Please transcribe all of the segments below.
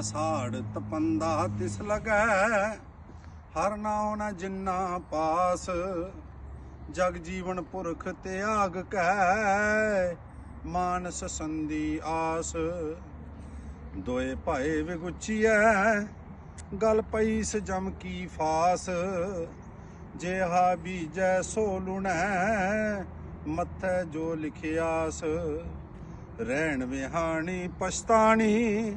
ਅਸਾੜ ਤਪੰਦਾ ਤਿਸ ਲਗੈ। ਹਰ ਨਾਉ ਨ ਜਿੰਨਾ ਪਾਸ, ਜਗ ਜੀਵਨ ਪੁਰਖ ਤਿਆਗ ਕੈ। ਮਾਨਸ ਸੰਦੀ ਆਸ, ਦੋਏ ਭਾਏ ਵਿਗੁਚੀਐ। ਗਲ ਪਈ ਸ ਜਮ ਕੀ ਫਾਸ ਜੇ ਹਾ ਬੀਜੈ ਸੋ ਲੁਣੈ। ਮੱਥੈ ਜੋ ਲਿਖਿਆਸ, ਰਹਿਣ ਵਿਹਾਣੀ ਪਛਤਾਣੀ।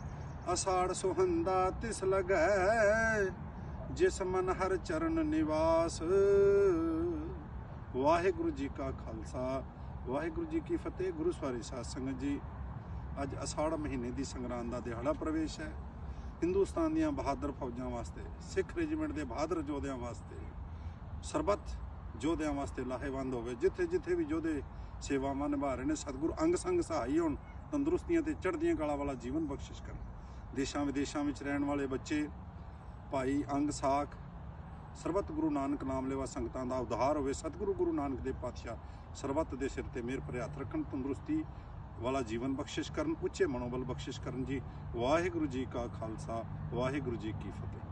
ਅਸਾੜ ਸੁਹੰਦਾ ਤਿਸ ਲਗੈ, ਜਿਸ ਮਨ ਹਰ ਚਰਨ ਨਿਵਾਸ। ਵਾਹਿਗੁਰੂ ਜੀ ਕਾ ਖਾਲਸਾ, ਵਾਹਿਗੁਰੂ ਜੀ ਕੀ ਫਤਿਹ, ਗੁਰੂ ਸਵਾਰੀ ਸਾਧ ਸੰਗਤ ਜੀ। ਅੱਜ ਅਸਾੜ ਮਹੀਨੇ ਦੀ ਸੰਗਰਾਂਦ ਦਾ ਦਿਹਾੜਾ ਪ੍ਰਵੇਸ਼ ਹੈ। ਹਿੰਦੁਸਤਾਨ ਦੀਆਂ ਬਹਾਦਰ ਫੌਜਾਂ ਵਾਸਤੇ, ਸਿੱਖ ਰੈਜੀਮੈਂਟ ਦੇ ਬਹਾਦਰ ਯੋਧਿਆਂ ਵਾਸਤੇ, ਸਰਬੱਤ ਯੋਧਿਆਂ ਵਾਸਤੇ ਲਾਹੇਵੰਦ ਹੋਵੇ। ਜਿੱਥੇ ਜਿੱਥੇ ਵੀ ਯੋਧੇ ਸੇਵਾਵਾਂ ਨਿਭਾ ਰਹੇ ਨੇ, ਸਤਿਗੁਰੂ ਅੰਗ ਸੰਗ ਸਹਾਈ ਹੋਣ, ਤੰਦਰੁਸਤੀਆਂ ਤੇ ਚੜ੍ਹਦੀਆਂ ਕਲਾ ਵਾਲਾ ਜੀਵਨ ਬਖਸ਼ਿਸ਼ ਕਰਨ। ਦੇਸ਼ਾਂ ਵਿਦੇਸ਼ਾਂ ਵਿੱਚ ਰਹਿਣ ਵਾਲੇ ਬੱਚੇ, ਭਾਈ ਅੰਗ ਸਾਖ, ਸਰਬੱਤ ਗੁਰੂ ਨਾਨਕ ਨਾਮ ਲੇਵਾ ਸੰਗਤਾਂ ਦਾ ਉਧਾਰ ਹੋਵੇ, ਸਤਿਗੁਰੂ ਗੁਰੂ ਨਾਨਕ ਦੇਵ ਪਾਤਸ਼ਾਹ ਸਰਬੱਤ ਦੇ ਸਿਰ ਤੇ ਮਿਹਰ ਭਰੇ ਰੱਖਣ, ਤੰਦਰੁਸਤੀ ਵਾਲਾ ਜੀਵਨ ਬਖਸ਼ਿਸ਼ ਕਰਨ, ਉੱਚੇ ਮਨੋਬਲ ਬਖਸ਼ਿਸ਼ ਕਰਨ ਜੀ। ਵਾਹਿਗੁਰੂ ਜੀ ਕਾ ਖਾਲਸਾ, ਵਾਹਿਗੁਰੂ ਜੀ ਕੀ ਫਤਿਹ।